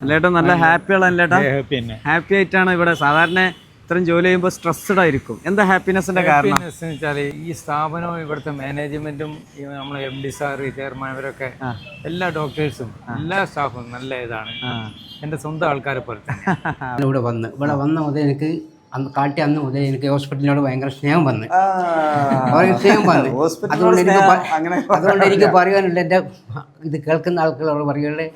അല്ലേട്ടാ നല്ല ഹാപ്പിയുള്ള അല്ലേട്ടാ? ഹാപ്പി ആയിട്ടാണ് ഇവിടെ. സാധാരണ ഇത്രയും ജോലി ചെയ്യുമ്പോൾ സ്ട്രെസ്ഡ് ആയിരിക്കും. എന്താ ഹാപ്പിനെസിന്റെ കാരണം? വെച്ചാൽ ഈ സ്ഥാപനവും ഇവിടുത്തെ മാനേജ്മെന്റും നമ്മളെ എം ഡി സാർ ചെയർമാൻ ഇവരൊക്കെ എല്ലാ ഡോക്ടേഴ്സും എല്ലാ സ്റ്റാഫും നല്ല ഇതാണ്. എന്റെ സ്വന്തം ആൾക്കാരെ പോലെ തന്നെ. ഇവിടെ വന്ന്. ഇവിടെ വന്ന മുതൽ എനിക്ക് അന്ന് കാട്ടി അന്ന് മുതൽ എനിക്ക് ഹോസ്പിറ്റലിനോട് ഭയങ്കര സ്നേഹം വന്ന്. സ്നേഹം വന്ന്. അതുകൊണ്ട് എനിക്ക് അതുകൊണ്ട് എനിക്ക് പറയാനുള്ള എന്റെ ഇത് കേൾക്കുന്ന ആൾക്കാരോട് പറയുള്ളത്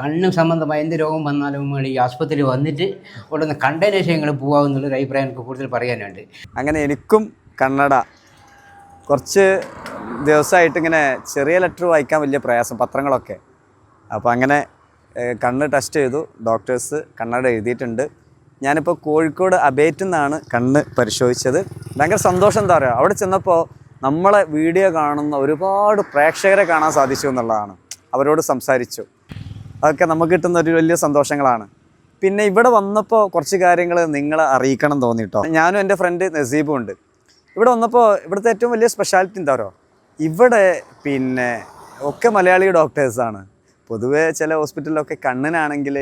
കണ്ണ് സംബന്ധമായ എന്ത് രോഗം വന്നാലും ഈ ആശുപത്രി വന്നിട്ട് ഉടനെ കണ്ടതിന് ശേഷം ഞങ്ങൾ പോകാമെന്നുള്ളൊരു അഭിപ്രായം എനിക്ക് കൂടുതൽ പറയാനുണ്ട്. അങ്ങനെ എനിക്കും കന്നഡ കുറച്ച് ദിവസമായിട്ട് ഇങ്ങനെ ചെറിയ ലെറ്റർ വായിക്കാൻ വലിയ പ്രയാസം പത്രങ്ങളൊക്കെ. അപ്പോൾ അങ്ങനെ കണ്ണ് ടെസ്റ്റ് ചെയ്തു. ഡോക്ടേഴ്സ് കണ്ണട എഴുതിയിട്ടുണ്ട്. ഞാനിപ്പോൾ കോഴിക്കോട് അബേറ്റിൽ നിന്നാണ് കണ്ണ് പരിശോധിച്ചത്. ഭയങ്കര സന്തോഷം എന്താ പറയുക അവിടെ ചെന്നപ്പോൾ നമ്മളെ വീഡിയോ കാണുന്ന ഒരുപാട് പ്രേക്ഷകരെ കാണാൻ സാധിച്ചു എന്നുള്ളതാണ്. അവരോട് സംസാരിച്ചു. അതൊക്കെ നമുക്ക് കിട്ടുന്ന ഒരു വലിയ സന്തോഷങ്ങളാണ്. പിന്നെ ഇവിടെ വന്നപ്പോൾ കുറച്ച് കാര്യങ്ങൾ നിങ്ങളെ അറിയിക്കണം തോന്നിയിട്ടോ ഞാനും എന്റെ ഫ്രണ്ട് നസീബും ഉണ്ട്. ഇവിടെ വന്നപ്പോൾ ഇവിടുത്തെ ഏറ്റവും വലിയ സ്പെഷ്യാലിറ്റി എന്താ പറയുക ഇവിടെ പിന്നെ ഒക്കെ മലയാളി ഡോക്ടേഴ്സാണ് പൊതുവേ ചില ഹോസ്പിറ്റലിലൊക്കെ കണ്ണിനാണെങ്കിൽ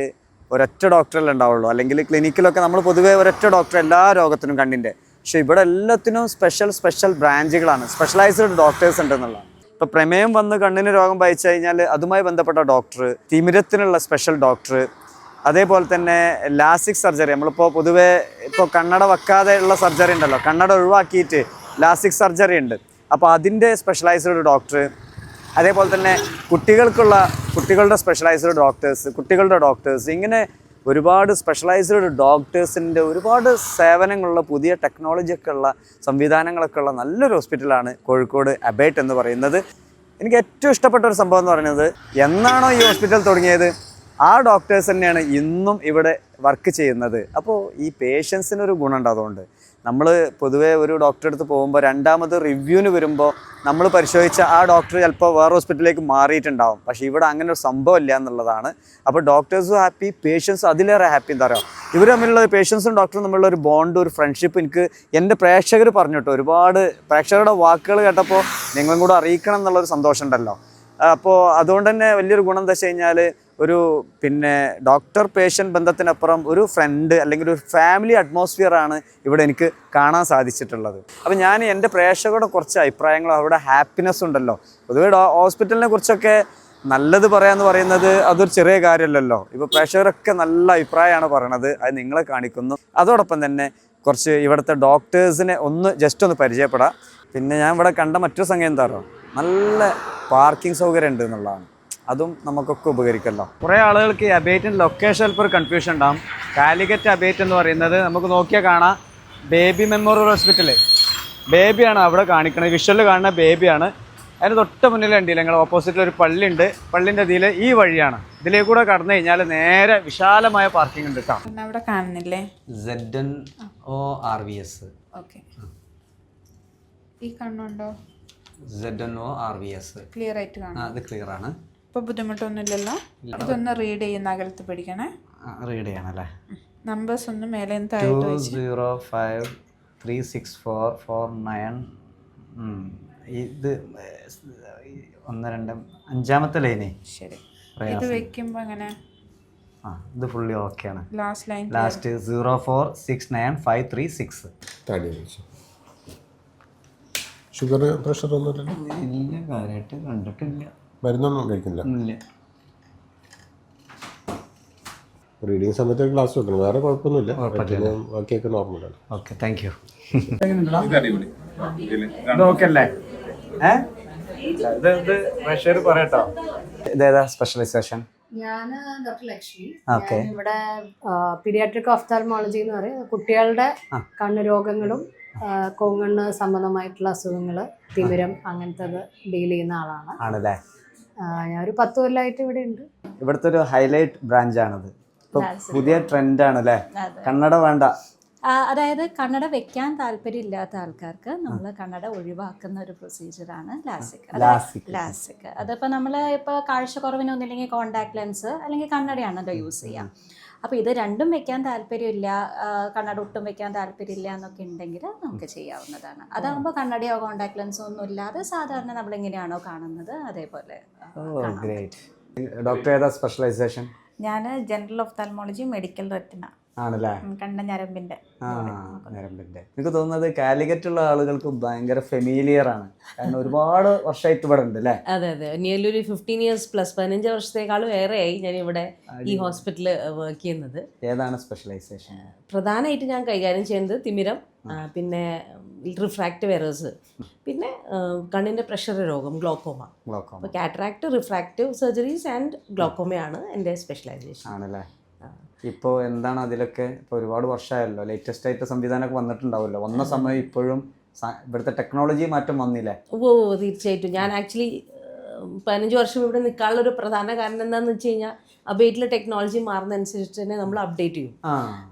ഒരൊറ്റ ഡോക്ടറല്ലേ ഉണ്ടാവുള്ളൂ. അല്ലെങ്കിൽ ക്ലിനിക്കിലൊക്കെ നമ്മൾ പൊതുവേ ഒരൊറ്റ ഡോക്ടർ എല്ലാ രോഗത്തിനും കണ്ണിന്റെ. പക്ഷേ ഇവിടെ എല്ലാത്തിനും സ്പെഷ്യൽ സ്പെഷ്യൽ ബ്രാഞ്ചുകളാണ് സ്പെഷ്യലൈസ്ഡ് ഡോക്ടേഴ്സ് ഉണ്ടെന്നുള്ളതാണ്. ഇപ്പോൾ പ്രമേയം വന്ന് കണ്ണിന് രോഗം ബാധിച്ചു കഴിഞ്ഞാൽ അതുമായി ബന്ധപ്പെട്ട ഡോക്ടർ തിമിരത്തിനുള്ള സ്പെഷ്യൽ ഡോക്ടർ അതേപോലെ തന്നെ ലാസിക് സർജറി. നമ്മളിപ്പോൾ പൊതുവേ ഇപ്പോൾ കണ്ണട വെക്കാതെ ഉള്ള സർജറി ഉണ്ടല്ലോ. കണ്ണട ഒഴിവാക്കിയിട്ട് ലാസിക് സർജറി ഉണ്ട്. അപ്പോൾ അതിന്റെ സ്പെഷ്യലൈസ്ഡ് ഡോക്ടർ അതേപോലെ തന്നെ കുട്ടികൾക്കുള്ള കുട്ടികളുടെ സ്പെഷ്യലൈസ്ഡ് ഡോക്ടേഴ്സ് കുട്ടികളുടെ ഡോക്ടേഴ്സ് ഇങ്ങനെ ഒരുപാട് സ്പെഷ്യലൈസ്ഡ് ഡോക്ടേഴ്സിന്റെ ഒരുപാട് സേവനങ്ങളുള്ള പുതിയ ടെക്നോളജി ഒക്കെ ഉള്ള സംവിധാനങ്ങളൊക്കെ ഉള്ള നല്ലൊരു ഹോസ്പിറ്റലാണ് കോഴിക്കോട് അബേറ്റ് എന്ന് പറയുന്നത്. എനിക്ക് ഏറ്റവും ഇഷ്ടപ്പെട്ട ഒരു സംഭവം എന്ന് പറയുന്നത് എന്നാണോ ഈ ഹോസ്പിറ്റൽ തുടങ്ങിയത്? ആ ഡോക്ടേഴ്സ് തന്നെയാണ് ഇന്നും ഇവിടെ വർക്ക് ചെയ്യുന്നത്. അപ്പോൾ ഈ പേഷ്യൻസിനൊരു ഗുണമുണ്ട് അതുകൊണ്ട്. നമ്മൾ പൊതുവേ ഒരു ഡോക്ടറെ അടുത്ത് പോകുമ്പോൾ രണ്ടാമത് റിവ്യൂവിന് വരുമ്പോൾ നമ്മൾ പരിശോധിച്ച ആ ഡോക്ടർ ചിലപ്പോൾ വേറെ ഹോസ്പിറ്റലിലേക്ക് മാറിയിട്ടുണ്ടാവും. പക്ഷേ ഇവിടെ അങ്ങനെ ഒരു സംഭവം ഇല്ല എന്നുള്ളതാണ്. അപ്പോൾ ഡോക്ടേഴ്സും ഹാപ്പി പേഷ്യൻസും അതിലേറെ ഹാപ്പി എന്താ പറയുക ഇവർ തമ്മിലുള്ള പേഷ്യൻസും ഡോക്ടറും തമ്മിലുള്ള ഒരു ബോണ്ട് ഒരു ഫ്രണ്ട്ഷിപ്പ് എനിക്ക് എന്റെ പ്രേക്ഷകർ പറഞ്ഞിട്ട് ഒരുപാട് പ്രേക്ഷകരുടെ വാക്കുകൾ കേട്ടപ്പോൾ നിങ്ങളും കൂടെ അറിയിക്കണം എന്നുള്ളൊരു സന്തോഷമുണ്ടല്ലോ. അപ്പോൾ അതുകൊണ്ട് തന്നെ വലിയൊരു ഗുണം എന്താ വെച്ച് കഴിഞ്ഞാൽ ഒരു പിന്നെ ഡോക്ടർ പേഷ്യന്റ് ബന്ധത്തിനപ്പുറം ഒരു ഫ്രണ്ട് അല്ലെങ്കിൽ ഒരു ഫാമിലി അറ്റ്മോസ്ഫിയർ ആണ് ഇവിടെ എനിക്ക് കാണാൻ സാധിച്ചിട്ടുള്ളത്. അപ്പോൾ ഞാൻ എന്റെ പ്രേക്ഷകരുടെ കുറച്ച് അഭിപ്രായങ്ങളും അവിടെ ഹാപ്പിനെസ് ഉണ്ടല്ലോ. പൊതുവെ ഹോസ്പിറ്റലിനെ കുറിച്ചൊക്കെ നല്ലത് പറയാന്ന് പറയുന്നത് അതൊരു ചെറിയ കാര്യമല്ലല്ലോ. ഇപ്പോൾ പ്രേക്ഷകരൊക്കെ നല്ല അഭിപ്രായമാണ് പറയണത് അത് നിങ്ങളെ കാണിക്കുന്നു. അതോടൊപ്പം തന്നെ കുറച്ച് ഇവിടുത്തെ ഡോക്ടേഴ്സിനെ ഒന്ന് ജസ്റ്റ് ഒന്ന് പരിചയപ്പെടാം. പിന്നെ ഞാൻ ഇവിടെ കണ്ട മറ്റൊരു സംഗതി എന്താ പറയുക നല്ല പാർക്കിംഗ് സൗകര്യം ഉണ്ട് എന്നുള്ളതാണ്. അതും നമുക്കൊക്കെ ഉപകരിക്കല്ലോ. കുറേ ആളുകൾക്ക് ഈ അബേറ്റിന്റെ ലൊക്കേഷൻ ചിലപ്പോൾ ഒരു കൺഫ്യൂഷൻ ഉണ്ടാകും കാലിക്കറ്റ് അബേറ്റ് എന്ന് പറയുന്നത് നമുക്ക് നോക്കിയാൽ കാണാം. ബേബി മെമ്മോറിയൽ ഹോസ്പിറ്റൽ ബേബിയാണ് അവിടെ കാണിക്കുന്നത് വിഷ്വലിൽ കാണുന്ന ബേബിയാണ് അതിന് തൊട്ട് മുന്നിൽ ഉണ്ട് ഞങ്ങൾ ഓപ്പോസിറ്റിൽ ഒരു പള്ളി ഉണ്ട് പള്ളിന്റെ അതിൽ ഈ വഴിയാണ്. ഇതിലേക്ക് കൂടെ കടന്നു കഴിഞ്ഞാൽ നേരെ വിശാലമായ പാർക്കിംഗ് ഉണ്ട് കേട്ടോ. അവിടെ കാണുന്നില്ലേ? Z N O R V S okay. ഈ കണ്ണുണ്ടോ? Z N O R V S clear ആയിട്ട് കാണാം. അത് ക്ലിയർ ആണ്. ഇപ്പൊ ബുദ്ധിമുട്ടൊന്നുമില്ലല്ലോ? ഇതൊന്ന് റീഡ് ചെയ്യുന്ന അകലത്ത് പഠിക്കണേ. റീഡ് ചെയ്യണല്ലേ? നമ്പേഴ്സ് ഒന്ന് മേലെ two zero five three six four four nine ഇത് ഒന്ന് രണ്ട് അഞ്ചാമത്തെ ലൈനേ ശരി. ഇത് വെക്കുമ്പോ അങ്ങനെ ആ ഇത് ഫുള്ളി ഓക്കെയാണ് last line last zero four six nine five three six താടി ഷുഗർ പ്രഷർ ഒന്നും ഇല്ല കാര്യമായിട്ട് കണ്ടിട്ടില്ല. മരുന്നൊന്നും കഴിക്കുന്നില്ല. ഇല്ല. റീഡിങ് സമയത്ത് ഗ്ലാസ് വെക്കണം. വേറെ കുഴപ്പമൊന്നുമില്ല. ബാക്കിയൊക്കെ നോർമലാണ് ഓക്കെ താങ്ക് യു ഓക്കെ അല്ലേ ഏ? ഇത് ഇത് പ്രഷർ പറയട്ടോ. ഇതേതാ സ്പെഷ്യലൈസേഷൻ ഞാൻ ഡോക്ടർ ലക്ഷ്മി. ഓക്കെ ഇവിടെ പീഡിയാട്രിക് ഓഫ്താൽമോളജി എന്ന് പറയും. കുട്ടികളുടെ കണ്ണ് രോഗങ്ങളും കോങ്ങണ്ണ് സംബന്ധമായിട്ടുള്ള അസുഖങ്ങൾ തിമിരം അങ്ങനത്തെ ഡീൽ ചെയ്യുന്ന ആളാണ്. ആണല്ലേ? ഞാൻ ഒരു പത്ത് കൊല്ലമായിട്ട് ഇവിടെ ഉണ്ട്. ഇവിടുത്തെ ഒരു ഹൈലൈറ്റ് ബ്രാഞ്ച് ഇപ്പൊ പുതിയ ട്രെൻഡ് ആണ് അല്ലേ കന്നഡ വേണ്ട. അതായത് കണ്ണട വെക്കാൻ താല്പര്യമില്ലാത്ത ആൾക്കാർക്ക് നമ്മൾ കണ്ണട ഒഴിവാക്കുന്ന ഒരു പ്രൊസീജിയറാണ് ലാസിക് ലാസിക്. ലാസിക് അതിപ്പോൾ നമ്മൾ ഇപ്പോൾ കാഴ്ചക്കുറവിനൊന്നില്ലെങ്കിൽ കോണ്ടാക്ട് ലെൻസ് അല്ലെങ്കിൽ കണ്ണടയാണല്ലോ യൂസ് ചെയ്യാം. അപ്പോൾ ഇത് രണ്ടും വെക്കാൻ താല്പര്യമില്ല കണ്ണട ഒട്ടും വെക്കാൻ താല്പര്യമില്ല എന്നൊക്കെ ഉണ്ടെങ്കിൽ നമുക്ക് ചെയ്യാവുന്നതാണ്. അതാകുമ്പോൾ കണ്ണടയോ കോണ്ടാക്ട് ലെൻസോ ഒന്നും ഇല്ലാതെ സാധാരണ നമ്മൾ എങ്ങനെയാണോ കാണുന്നത്? അതേപോലെ ഓ ഗ്രേറ്റ് ഡോക്ടർ ഏതാ സ്പെഷ്യലൈസേഷൻ ഞാൻ ജനറൽ ഒഫ്താൽമോളജി മെഡിക്കൽ റെറ്റിന ആണല്ലേ? കണ്ട ഞരമ്പിന്റെ ആ ഞരമ്പിന്റെ. എനിക്ക് തോന്നുന്നത് കാലിക്കറ്റ് ഉള്ള ആളുകൾക്ക് ഭയങ്കര ഫെമിലിയർ ആണ്. കാരണം ഒരുപാട് വർഷമായിട്ട് ഇവിടെ ഉണ്ട് അല്ലേ? അതെ അതെ. നിയർലി ഒരു ഫിഫ്റ്റീൻ ഇയേഴ്സ് പ്ലസ് പതിനഞ്ച് വർഷത്തേക്കാളും ഏറെയായി ഞാൻ ഇവിടെ ഈ ഹോസ്പിറ്റലിൽ വർക്ക് ചെയ്യുന്നത്. ഏതാണ് സ്പെഷ്യലൈസേഷൻ പ്രധാനമായിട്ട് ഞാൻ കൈകാര്യം ചെയ്യുന്നത് തിമിരം പിന്നെ റിഫ്രാക്റ്റീവ് എറേഴ്സ് പിന്നെ കണ്ണിന്റെ പ്രഷർ രോഗം glaucoma glaucoma cataract refractive surgeries and ഗ്ലോക്കോമയാണ് എന്റെ സ്പെഷ്യലൈസേഷൻ ആണല്ലേ? ഇപ്പോൾ എന്താണ് അതിലൊക്കെ? ഇപ്പോൾ ഒരുപാട് വർഷമായല്ലോ. ലേറ്റസ്റ്റ് ആയിട്ട് സംവിധാനമൊക്കെ വന്നിട്ടുണ്ടാവുമല്ലോ. വന്ന സമയം ഇപ്പോഴും ഇവിടുത്തെ ടെക്നോളജി മാറ്റം വന്നില്ലേ? ഓ തീർച്ചയായിട്ടും. ഞാൻ ആക്ച്വലി പതിനഞ്ച് വർഷം ഇവിടെ നിൽക്കാനുള്ള ഒരു പ്രധാന കാരണം എന്താണെന്ന് വെച്ച് കഴിഞ്ഞാൽ അബേറ്റിലെ ടെക്നോളജി മാറുന്നതനുസരിച്ച് തന്നെ നമ്മൾ അപ്ഡേറ്റ് ചെയ്യും.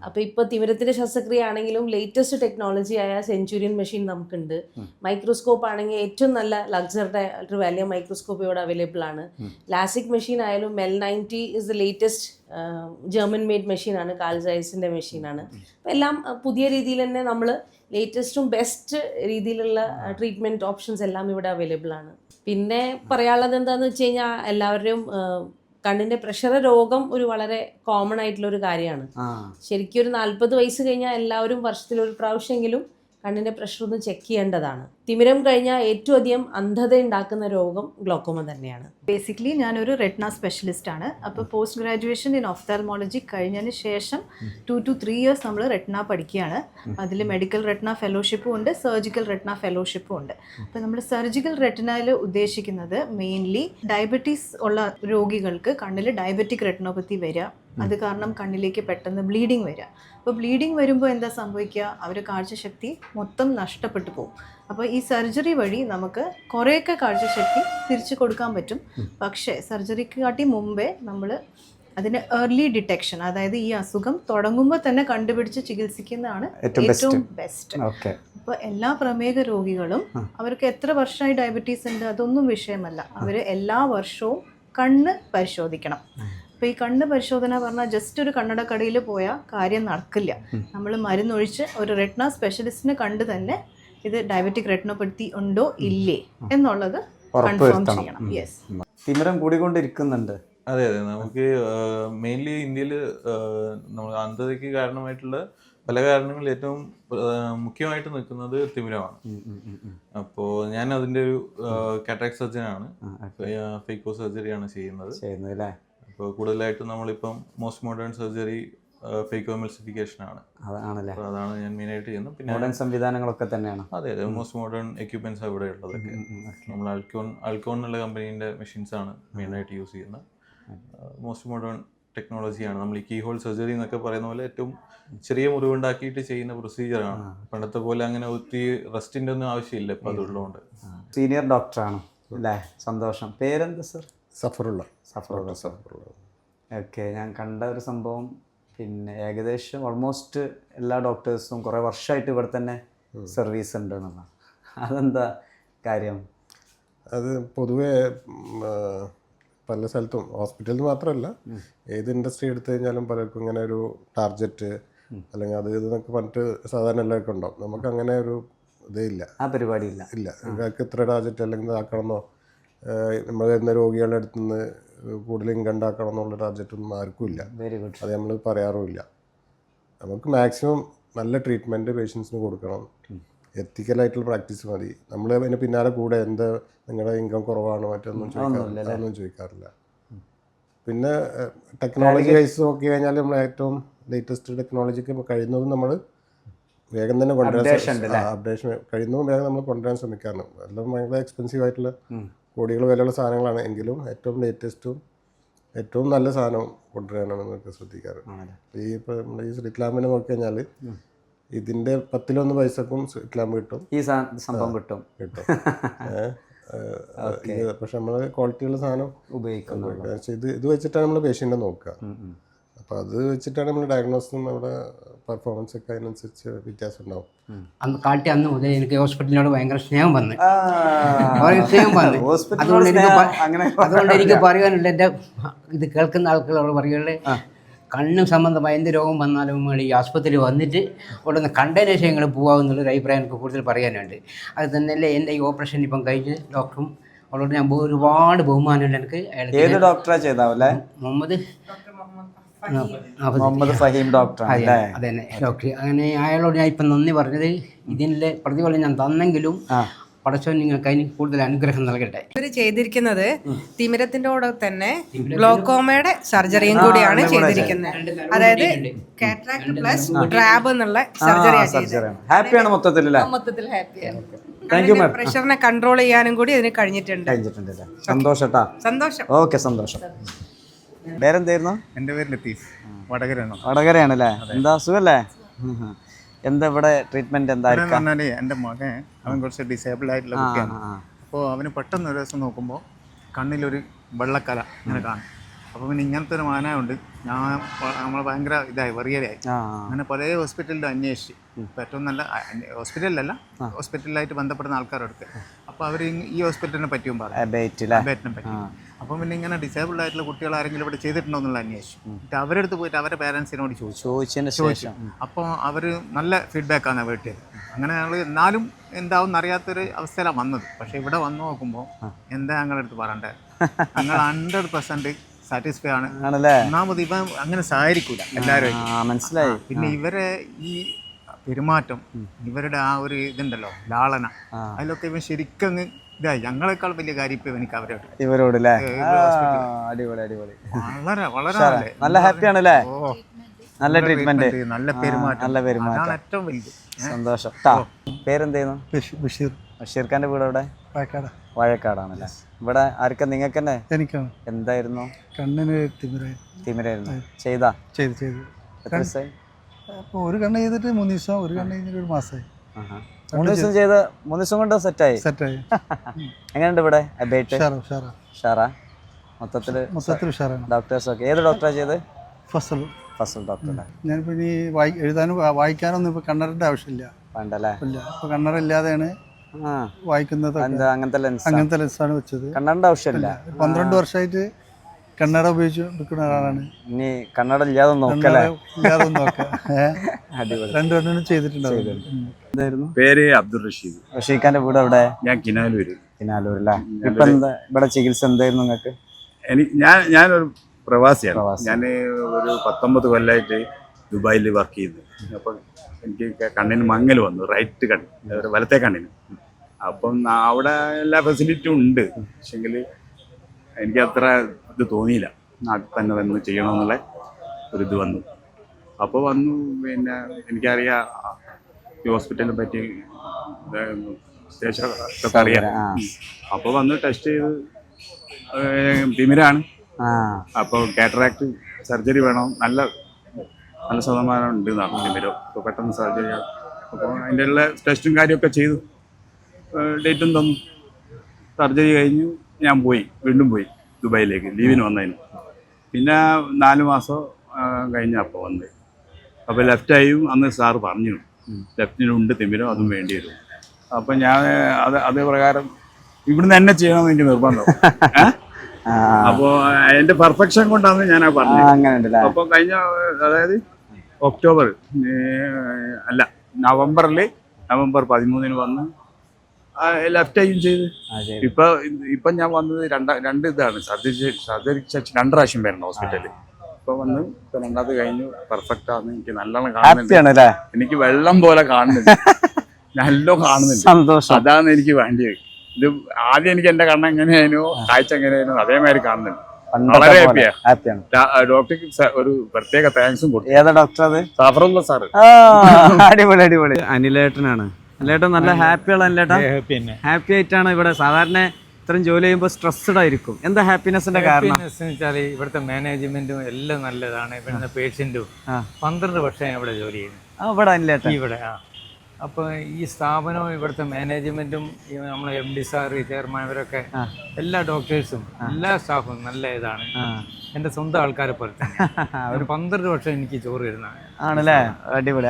അപ്പൊ അപ്പോൾ ഇപ്പോൾ തിമിരത്തിന്റെ ശസ്ത്രക്രിയ ആണെങ്കിലും ലേറ്റസ്റ്റ് ടെക്നോളജി ആയ സെഞ്ചുറിയൻ മെഷീൻ നമുക്കുണ്ട്. മൈക്രോസ്കോപ്പ് ആണെങ്കിൽ ഏറ്റവും നല്ല ലക്സറുടെ ഒരു വലിയ മൈക്രോസ്കോപ്പ് ഇവിടെ അവൈലബിൾ ആണ്. ലാസിക് മെഷീൻ ആയാലും MEL ninety is the latest German made മെഷീനാണ് കാൽസൈസിന്റെ മെഷീനാണ് അപ്പോൾ എല്ലാം പുതിയ രീതിയിൽ തന്നെ നമ്മൾ ലേറ്റസ്റ്റും ബെസ്റ്റ് രീതിയിലുള്ള ട്രീറ്റ്മെന്റ് ഓപ്ഷൻസ് എല്ലാം ഇവിടെ അവൈലബിൾ ആണ്. പിന്നെ പറയാനുള്ളത് എന്താണെന്ന് വെച്ച് കഴിഞ്ഞാൽ എല്ലാവരുടെയും ആ, കണ്ണിന്റെ പ്രഷർ രോഗം ഒരു വളരെ കോമൺ ആയിട്ടുള്ള ഒരു കാര്യമാണ്. ശരിക്കും ഒരു നാല്പത് വയസ്സ് കഴിഞ്ഞാൽ എല്ലാവരും വർഷത്തിൽ ഒരു പ്രാവശ്യമെങ്കിലും കണ്ണിന്റെ പ്രഷർ ഒന്ന് ചെക്ക് ചെയ്യേണ്ടതാണ്. തിമിരം കഴിഞ്ഞാൽ ഏറ്റവും അധികം അന്ധത ഉണ്ടാക്കുന്ന രോഗം ഗ്ലോക്കോമ തന്നെയാണ്. ബേസിക്കലി ഞാനൊരു റെറ്റ്ന സ്പെഷ്യലിസ്റ്റ് ആണ്. അപ്പോൾ പോസ്റ്റ് ഗ്രാജുവേഷൻ ഇൻ ഓഫ്താൽമോളജി കഴിഞ്ഞതിന് ശേഷം ടു ടു ത്രീ ഇയേഴ്സ് നമ്മൾ റെറ്റ്ന പഠിക്കുകയാണ്. അതിൽ മെഡിക്കൽ റെറ്റ്ന ഫെലോഷിപ്പും ഉണ്ട് സർജിക്കൽ റെറ്റ്ന ഫെലോഷിപ്പും ഉണ്ട്. അപ്പോൾ നമ്മൾ സർജിക്കൽ റെറ്റിനയിൽ ഉദ്ദേശിക്കുന്നത് മെയിൻലി ഡയബറ്റീസ് ഉള്ള രോഗികൾക്ക് കണ്ണിൽ ഡയബറ്റിക് റെറ്റിനോപ്പത്തി വരിക അത് കാരണം കണ്ണിലേക്ക് പെട്ടെന്ന് ബ്ലീഡിങ് വരിക അപ്പോൾ ബ്ലീഡിങ് വരുമ്പോൾ എന്താ സംഭവിക്കുക അവരുടെ കാഴ്ചശക്തി മൊത്തം നഷ്ടപ്പെട്ടു പോകും അപ്പോൾ ഈ സർജറി വഴി നമുക്ക് കുറേയൊക്കെ കാഴ്ചശക്തി തിരിച്ചു കൊടുക്കാൻ പറ്റും. പക്ഷേ സർജറിക്ക് കാട്ടി മുമ്പേ നമ്മൾ അതിന് ഏർലി ഡിറ്റക്ഷൻ അതായത് ഈ അസുഖം തുടങ്ങുമ്പോൾ തന്നെ കണ്ടുപിടിച്ച് ചികിത്സിക്കുന്നതാണ് ഏറ്റവും ബെസ്റ്റ് അപ്പോൾ എല്ലാ പ്രമേഹ രോഗികളും അവർക്ക് എത്ര വർഷമായി ഡയബറ്റീസ് ഉണ്ട് അതൊന്നും വിഷയമല്ല. അവർ എല്ലാ വർഷവും കണ്ണ് പരിശോധിക്കണം. അപ്പോൾ ഈ കണ്ണ് പരിശോധന പറഞ്ഞാൽ ജസ്റ്റ് ഒരു കണ്ണടക്കടയിൽ പോയാൽ കാര്യം നടക്കില്ല. നമ്മൾ മരുന്നൊഴിച്ച് ഒരു റെറ്റ്ന സ്പെഷ്യലിസ്റ്റിനെ കണ്ട് തന്നെ ഇത് ഡയബറ്റിക് റെറ്റിനോപ്പറ്റി ഉണ്ടോ ഇല്ലേ എന്നുള്ളത് കൺഫേം ചെയ്യണം. യെസ് തിമിരം കൂടിക്കൊണ്ടിരിക്കുന്നുണ്ട്. അതെ അതെ. നമുക്ക് മെയിൻലി ഇന്ത്യയിൽ നമ്മൾ അന്ധതയ്ക്ക് കാരണമായിട്ടുള്ള പല കാരണങ്ങളിൽ ഏറ്റവും മുഖ്യമായിട്ട് നിൽക്കുന്നത് തിമിരമാണ്. അപ്പോൾ ഞാൻ അതിന്റെ ഒരു കാറ്റാക് സർജനാണ് ഫേക്കോ സർജറിയാണ് ചെയ്യുന്നത്. ചെയ്യുന്നത് അല്ലേ? അപ്പോൾ കൂടുതലായിട്ടും നമ്മളിപ്പം മോസ്റ്റ് മോഡേൺ സർജറി ഫേക്കോമിൽസിഫിക്കേഷനാണ് അതാണല്ലേ അതാണ് ഞാൻ മെയിനായിട്ട് ചെയ്യുന്നത്. പിന്നെ മോഡേൺ സംവിധാനങ്ങളൊക്കെ തന്നെയാണ്. അതെ അതെ. മോസ്റ്റ് മോഡേൺ എക്യുപ്മെന്റ്സ് ഇവിടെ ഉള്ളതൊക്കെ നമ്മൾ അൽക്കോൺ അൽക്കോൺ എന്നുള്ള കമ്പനീന്റെ മെഷീൻസ് ആണ് മെയിനായിട്ട് യൂസ് ചെയ്യുന്നത്. മോസ്റ്റ് മോഡേൺ ടെക്നോളജിയാണ് നമ്മൾ ഈ കീ ഹോൾ സർജറി എന്നൊക്കെ പറയുന്ന പോലെ ഏറ്റവും ചെറിയ മുറിവുണ്ടാക്കിയിട്ട് ചെയ്യുന്ന പ്രൊസീജിയറാണ് പണ്ടത്തെ പോലെ അങ്ങനെ ഒത്തിരി റെസ്റ്റിന്റെ ഒന്നും ആവശ്യമില്ല ഇപ്പം അതുള്ളതുകൊണ്ട്. സീനിയർ ഡോക്ടറാണ് അല്ലേ? സന്തോഷം. പേരെന്താ സർ സഫറുള്ള സഫറുള്ള സഫറുള്ള. ഓക്കെ ഞാൻ കണ്ട ഒരു സംഭവം. പിന്നെ ഏകദേശം ഓൾമോസ്റ്റ് എല്ലാ ഡോക്ടേഴ്സും കുറേ വർഷമായിട്ട് ഇവിടെ തന്നെ സർവീസ് ഉണ്ട് എന്നുള്ളതാണ് അതെന്താ കാര്യം? അത് പൊതുവേ പല സ്ഥലത്തും ഹോസ്പിറ്റലിൽ മാത്രമല്ല ഏത് ഇൻഡസ്ട്രി എടുത്തു കഴിഞ്ഞാലും പലർക്കും ഇങ്ങനെ ഒരു ടാർജറ്റ് അല്ലെങ്കിൽ അത് ഇതെന്നൊക്കെ പറഞ്ഞിട്ട് സാധാരണ എല്ലാവർക്കും ഉണ്ടാവും. നമുക്ക് അങ്ങനെ ഒരു ഇതേ ഇല്ല. ആ പരിപാടി ഇല്ല. ഇല്ല ഇത്ര ടാർജറ്റ് അല്ലെങ്കിൽ ഇതാക്കണമെന്നോ നമ്മൾ വരുന്ന രോഗികളുടെ അടുത്ത് നിന്ന് കൂടുതൽ ഇൻകം ഉണ്ടാക്കണം എന്നുള്ള ടാർജറ്റ് ഒന്നും ആർക്കും ഇല്ല. വെരി ഗുഡ് അത് നമ്മൾ പറയാറുമില്ല. നമുക്ക് മാക്സിമം നല്ല ട്രീറ്റ്മെന്റ് പേഷ്യൻസിന് കൊടുക്കണം. എത്തിക്കലായിട്ടുള്ള പ്രാക്ടീസ് മതി. നമ്മൾ അതിന് പിന്നാലെ കൂടെ എന്താ നിങ്ങളുടെ ഇൻകം കുറവാണ് മറ്റൊന്നും ചോദിക്കാറില്ല. അതൊന്നും ചോദിക്കാറില്ല. പിന്നെ ടെക്നോളജി വൈസ് നോക്കി കഴിഞ്ഞാൽ നമ്മൾ ഏറ്റവും ലേറ്റസ്റ്റ് ടെക്നോളജിക്ക് കഴിയുന്നതും നമ്മൾ വേഗം തന്നെ കൊണ്ടുവരാൻ അപ്ഡേഷൻ കഴിയുന്നതും വേഗം നമ്മൾ കൊണ്ടുവരാൻ ശ്രമിക്കാറുണ്ട്. എല്ലാം ഭയങ്കര എക്സ്പെൻസീവ് ആയിട്ടുള്ള കോടികൾ വിലയുള്ള സാധനങ്ങളാണ്. എങ്കിലും ഏറ്റവും ലേറ്റസ്റ്റും ഏറ്റവും നല്ല സാധനവും കൊണ്ടുവരാനാണ് നമുക്ക് ശ്രദ്ധിക്കാറ്. ഈ ഇപ്പോൾ നമ്മൾ ഈ സ്ട്രീറ്റ് ലാമ്പിനെ നോക്കി കഴിഞ്ഞാൽ ഇതിന്റെ പത്തിലൊന്ന് പൈസക്കും സ്ട്രീറ്റ് ലാമ്പ് കിട്ടും. ഈ സാധനം സംഭവം കിട്ടും. കിട്ടും. പക്ഷെ നമ്മൾ ക്വാളിറ്റിയുള്ള സാധനം ഉപയോഗിക്കുന്നു പക്ഷേ ഇത് ഇത് വെച്ചിട്ടാണ് നമ്മൾ പേഷ്യന്റെ നോക്കുക. അപ്പോൾ അത് വെച്ചിട്ടാണ് നമ്മൾ ഡയഗ്നോസും നമ്മുടെ പെർഫോമൻസ് ഒക്കെ അതിനനുസരിച്ച് വ്യത്യാസം ഉണ്ടാവും. അന്ന് കാട്ടി അന്ന് മുതൽ എനിക്ക് ഹോസ്പിറ്റലിനോട് ഭയങ്കര സ്നേഹം വന്ന്. സ്നേഹം വന്ന്. അതുകൊണ്ട് എനിക്ക് അതുകൊണ്ട് എനിക്ക് പറയാനുണ്ട് എന്റെ ഇത് കേൾക്കുന്ന ആൾക്കാരോട് പറയുന്നത് കണ്ണും സംബന്ധമായ എന്ത് രോഗം വന്നാലും നിങ്ങൾ ഈ ആസ്പത്രിയിൽ വന്നിട്ട് അവിടെ നിന്ന് കണ്ടതിന് ശേഷം ഞങ്ങൾ പോകാമെന്നുള്ളൊരു അഭിപ്രായം എനിക്ക് കൂടുതൽ പറയാനുണ്ട്. അത് തന്നെയല്ലേ എന്റെ ഈ ഓപ്പറേഷൻ ഇപ്പം കഴിഞ്ഞ് ഡോക്ടറും അവളോട് ഞാൻ ഒരുപാട് ബഹുമാനമുണ്ട് എനിക്ക്. ഏത് അയാൾക്ക് ഡോക്ടറാ ചെയ്താവല്ലേ മുഹമ്മദ്. മുഹമ്മദ് ഫഹീം ഡോക്ടറാണ് അതെ അല്ലേ? അതെ തന്നെ ഡോക്ടർ അങ്ങനെ അയാളോട് ഞാൻ ഇപ്പം നന്ദി പറഞ്ഞത് ഇതിന്റെ പ്രതിഫലം ഞാൻ തന്നെങ്കിലും പടച്ചോൻ നിങ്ങൾക്ക് അതിന് കൂടുതൽ അനുഗ്രഹം നൽകട്ടെ. ഇവർ ചെയ്തിരിക്കുന്നത് തിമിരത്തിന്റെ കൂടെ തന്നെ ഗ്ലോക്കോമയുടെ സർജറിയും കൂടിയാണ് ചെയ്തിരിക്കുന്നത്. അതായത് കാറ്ററാക്ട് പ്ലസ് ഡ്രാബ് എന്നുള്ള ഹാപ്പിയാണ് മൊത്തത്തിൽ അല്ലേ മൊത്തത്തിൽ ഹാപ്പിയാണ് പ്രഷറിനെ കൺട്രോൾ ചെയ്യാനും കൂടി ഇതിന് കഴിഞ്ഞിട്ടുണ്ട്. സന്തോഷട്ടാ സന്തോഷം ഓക്കെ സന്തോഷം. പേരെന്തായിരുന്നു? എന്റെ പേര് ലത്തീഫ്. വടകരയാണ്. വടകരയാണല്ലേ? എന്താ സുഖല്ലേ? ഉം ഉം. എന്താ ഇവിടെ ട്രീറ്റ്മെന്റ് എന്താ എന്റെ മകൻ അവൻ കുറച്ച് ഡിസേബിൾ ആയിട്ടുള്ള കുട്ടിയാണ്. അപ്പോൾ അവന് പെട്ടെന്ന് ഒരു ദിവസം നോക്കുമ്പോൾ കണ്ണിലൊരു വെള്ളക്കല ഇങ്ങനെ കാണും. അപ്പോൾ പിന്നെ ഇങ്ങനത്തെ ഒരു മാനായുണ്ട് ഞാൻ നമ്മൾ ഭയങ്കര ഇതായി വെറിയലായി അങ്ങനെ പല ഹോസ്പിറ്റലിലും അന്വേഷിച്ച്. ഇപ്പം ഏറ്റവും നല്ല ഹോസ്പിറ്റലിലല്ല ഹോസ്പിറ്റലിലായിട്ട് ബന്ധപ്പെടുന്ന ആൾക്കാരടുത്ത് അപ്പോൾ അവർ ഈ ഹോസ്പിറ്റലിനെ പറ്റിയും പറഞ്ഞു. അബേറ്റ് അല്ലേ ബാറ്റിനെ പറ്റി. അപ്പം പിന്നെ ഇങ്ങനെ ഡിസേബിൾഡ് ആയിട്ടുള്ള കുട്ടികൾ ആരെങ്കിലും ഇവിടെ ചെയ്തിട്ടുണ്ടോ എന്നുള്ള അന്വേഷിച്ചു. എന്നിട്ട് അവരെടുത്ത് പോയിട്ട് അവരുടെ പേരൻസിനോട് ചോദിച്ചു. ചോദിച്ചതിന് ചോദിച്ചു. അപ്പോൾ അവർ നല്ല ഫീഡ്ബാക്കാണ് വീട്ടിൽ അങ്ങനെ ഞങ്ങൾ എന്നാലും എന്താവും അറിയാത്തൊരു അവസ്ഥയിലാണ് വന്നത്. പക്ഷേ ഇവിടെ വന്നു നോക്കുമ്പോൾ എന്താ ഞങ്ങളുടെ അടുത്ത് പറയണ്ടേ? ഞങ്ങൾ ഹൺഡ്രഡ് പെർസെന്റ് സാറ്റിസ്ഫൈ ആണ്. ആണല്ലേ? ഒന്നാമത് ഇവ അങ്ങനെ സഹായിക്കൂല എല്ലാവരും. ആ മനസ്സിലായി. പിന്നെ ഇവരെ ഈ പെരുമാറ്റം ഇവരുടെ ആ ഒരു ഇതുണ്ടല്ലോ ലാളന അതിലൊക്കെ ഇവൻ ശരിക്കും അങ്ങ് ഇതായി. ഞങ്ങളെക്കാൾ വലിയ കാര്യം ഇപ്പൊ എനിക്ക് അവരോട്. ഇവരോട്. അടിപൊളി അടിപൊളി. വളരെ വളരെ. നല്ലേ. ഹാപ്പിയാണ് അല്ലേ ഓ, നല്ല ട്രീറ്റ്മെന്റ് നല്ല പെരുമാറ്റം. നല്ല പെരുമാറ്റം. അതാണ് ഏറ്റവും വലുത്? സന്തോഷം. ട്ടാ പേരെന്തായിരുന്നു ബഷീർ. ബഷീർ. ഖാന്റെ വീട് എവിടെ വഴക്കാട് വാഴക്കാടാണല്ലേ ഇവിടെ ആർക്കാ നിങ്ങൾക്ക് തന്നെ? എനിക്കാണ്. എന്തായിരുന്നു? കണ്ണിന് തിമിരായി തിമിരായിരുന്നു. ചെയ്താ? ചെയ്തു ചെയ്തു. എത്ര ദിവസമായി അപ്പോൾ ഒരു കണ്ണ് ചെയ്തിട്ട് മൂന്ന് ദിവസം ഒരു കണ്ണ് കഴിഞ്ഞിട്ട് ഒരു മാസമായി. മൂന്ന് ദിവസം ചെയ്ത് മൂന്ന് ദിവസം കൊണ്ട് സെറ്റായി? സെറ്റായി. എങ്ങനെയുണ്ട് ഇവിടെ? അബേറ്റ്? ഷാറാ മൊത്തത്തിൽ മൊത്തത്തിൽ ഷാറാണ് ഡോക്ടേഴ്സ് ഒക്കെ. ഏത് ഡോക്ടറാ ചെയ്ത് ഫസൽ. ഫസൽ ഡോക്ടർ ഞാനിപ്പോ ഞാനിപ്പോൾ ഇനി വായി എഴുതാനും വായിക്കാനൊന്നും ഇപ്പോൾ കണ്ണറിന്റെ ആവശ്യമില്ല. വേണ്ടല്ലേ? ഇല്ല. ഇപ്പോൾ കണ്ണറ ഇല്ലാതെയാണ് ആ വായിക്കുന്നത് അങ്ങനത്തെ ലെൻസ് അങ്ങനത്തെ ലെൻസാണ് വെച്ചത്. കണ്ണട ആവശ്യമില്ല. പന്ത്രണ്ട് വർഷമായിട്ട് കണ്ണട ഉപയോഗിച്ച് നിൽക്കുന്ന ഒരാളാണ് ഇനി കണ്ണട ഇല്ലാതെ നോക്കല്ലേ ഇല്ലാതെ നോക്കാം. അടിപൊളി. രണ്ടു രണ്ടെണ്ണം ചെയ്തിട്ടുണ്ടാവും എന്തായിരുന്നു? പേര് അബ്ദുൾ റഷീദ്. റഷീഖാന്റെ വീട് അവിടെ ഞാൻ കിനാലൂര്. കിനാലൂർ അല്ലേ? ഇപ്പൊ എന്താ ഇവിടെ ചികിത്സ എന്തായിരുന്നു നിങ്ങൾക്ക്? എനിക്ക് ഞാൻ ഞാനൊരു പ്രവാസിയാണ്. പ്രവാസി. ഞാൻ ഒരു പത്തൊമ്പത് കൊല്ലമായിട്ട് ദുബായിൽ വർക്ക് ചെയ്തു അപ്പം എനിക്ക് കണ്ണിന് മങ്ങൽ വന്നു റൈറ്റ് കണ്ണ് വലത്തെ കണ്ണിന്. അപ്പം അവിടെ എല്ലാ ഫെസിലിറ്റിയും ഉണ്ട്. പക്ഷെങ്കിൽ എനിക്ക് അത്ര ഇത് തോന്നിയില്ല. നാട്ടിൽ തന്നെ വന്ന് ചെയ്യണമെന്നുള്ള ഒരു ഇത് വന്നു. അപ്പോൾ വന്നു പിന്നെ എനിക്കറിയാം ഈ ഹോസ്പിറ്റലിനെ പറ്റി അറിയാം. അപ്പോൾ വന്ന് ടെസ്റ്റ് ചെയ്ത് ബിമിരാണ് തിമിരാണ് അപ്പോൾ കാറ്ററാക്ട് സർജറി വേണം നല്ല നല്ല ശതമാനം ഉണ്ട് എന്നാണ് വരും ഇപ്പോൾ പെട്ടെന്ന് സർജറി അപ്പോൾ അതിന്റെ ഉള്ള ടെസ്റ്റും കാര്യമൊക്കെ ചെയ്തു. ഡേറ്റും തന്നു. സർജറി കഴിഞ്ഞു. ഞാൻ പോയി. വീണ്ടും പോയി. ദുബായിലേക്ക്. ലീവിന് വന്നതിന്. പിന്നെ നാല് മാസം കഴിഞ്ഞ അപ്പോൾ വന്ന്. അപ്പോൾ ലെഫ്റ്റായും അന്ന് സാറ് പറഞ്ഞു. ലെഫ്റ്റിനുണ്ട് തിമിരം അതും വേണ്ടി വരും. അപ്പം ഞാൻ അത് അതേ പ്രകാരം ഇവിടുന്ന് തന്നെ ചെയ്യണമെന്ന് എനിക്ക് നിർബന്ധം. അപ്പോൾ എന്റെ പെർഫെക്ഷൻ കൊണ്ടാണ് ഞാൻ പറഞ്ഞത്. അപ്പോൾ കഴിഞ്ഞ അതായത് ഒക്ടോബർ അല്ല നവംബറിൽ നവംബർ പതിമൂന്നിന് വന്ന് ലെഫ്റ്റ് ആയും ചെയ്ത്. ഇപ്പൊ ഇപ്പൊ ഞാൻ വന്നത് രണ്ടാ രണ്ട് ഇതാണ്. സർജറി സർജറി രണ്ട് പ്രാവശ്യം വരണം ഹോസ്പിറ്റലിൽ ഇപ്പൊ വന്ന് ഇപ്പൊ രണ്ടാമത് കഴിഞ്ഞു. പെർഫെക്റ്റ് ആണ് എനിക്ക് നല്ലോണം കാണുന്നുണ്ട്. എനിക്ക് വെള്ളം പോലെ കാണുന്നുണ്ട്. നല്ല കാണുന്നുണ്ട്. സന്തോഷം. അതാണ് എനിക്ക് വേണ്ടിയത്. ഇത് ആദ്യം എനിക്ക് എന്റെ കണ്ണ് എങ്ങനെയായിരുന്നു? കാഴ്ച എങ്ങനെയായിരുന്നു? അതേമാതിരി കാണുന്നുണ്ട്. വളരെ ഹാപ്പിയാ ഹാപ്പിയാണ് ഡോക്ടർക്ക് ഒരു പ്രത്യേക താങ്ക്സും കൊടുത്തു. ഏതാ ഡോക്ടർ അത്? സാഫറുള്ള സാറ്. ആ, അടിപൊളി അടിപൊളി. അനിലേട്ടനാണ്. അനിലേട്ടൻ നല്ല ഹാപ്പിയുള്ള അനിലേട്ടൻ ഹാപ്പി ആയിട്ടാണ് ഇവിടെ സാധാരണ ഇത്രയും ജോലി ചെയ്യുമ്പോൾ സ്ട്രെസ്ഡ് ആയിരിക്കും. എന്താ ഹാപ്പിനെസിന്റെ കാരണം? വെച്ചാൽ ഇവിടുത്തെ മാനേജ്മെന്റും എല്ലാം നല്ലതാണ്. ഇവിടുത്തെ ആ. പന്ത്രണ്ട് വർഷം ഇവിടെ ജോലി ചെയ്യുന്നു. ആ, ഇവിടെ അനിലേട്ടൻ. ഇവിടെ ആ. അപ്പോൾ ഈ സ്ഥാപനവും ഇവിടുത്തെ മാനേജ്മെന്റും ഈ നമ്മളെ എം ഡി സാർ ചെയർമാൻ ഇവരൊക്കെ എല്ലാ ഡോക്ടേഴ്സും എല്ലാ സ്റ്റാഫും നല്ല ഇതാണ്. എന്റെ സ്വന്തം ആൾക്കാരെ പോലെ ഒരു പന്ത്രണ്ട് വർഷം എനിക്ക് ചോറ് തരുന്നതാണ് ആണല്ലേ? അടിപൊളി.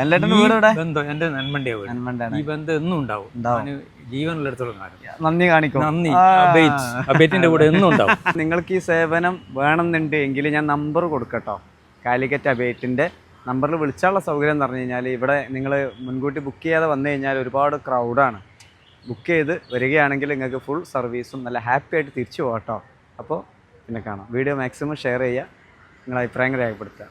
ബന്ധം എന്റെ നന്മന്റെ വീട്. ഈ ബന്ധം എന്നും ഉണ്ടാവും. ജീവനുള്ളിടത്തോളം നന്ദി കാണിക്കും. നന്ദി. അബേറ്റിന്റെ കൂടെ എന്നും ഉണ്ടാവും. നിങ്ങൾക്ക് ഈ സേവനം വേണമെന്നുണ്ട് എങ്കിൽ ഞാൻ നമ്പർ കൊടുക്കട്ടോ. കാലിക്കറ്റ് അബേറ്റിന്റെ നമ്പറിൽ വിളിച്ചാലുള്ള സൗകര്യം എന്ന് പറഞ്ഞു കഴിഞ്ഞാൽ ഇവിടെ നിങ്ങൾ മുൻകൂട്ടി ബുക്ക് ചെയ്യാതെ വന്നു കഴിഞ്ഞാൽ ഒരുപാട് ക്രൗഡാണ് ബുക്ക് ചെയ്ത് വരികയാണെങ്കിൽ നിങ്ങൾക്ക് ഫുൾ സർവീസും നല്ല ഹാപ്പി ആയിട്ട് തിരിച്ചു പോകാം കേട്ടോ അപ്പോൾ പിന്നെ കാണാം. വീഡിയോ മാക്സിമം ഷെയർ ചെയ്യുക. നിങ്ങളുടെ അഭിപ്രായങ്ങൾ രേഖപ്പെടുത്തുക.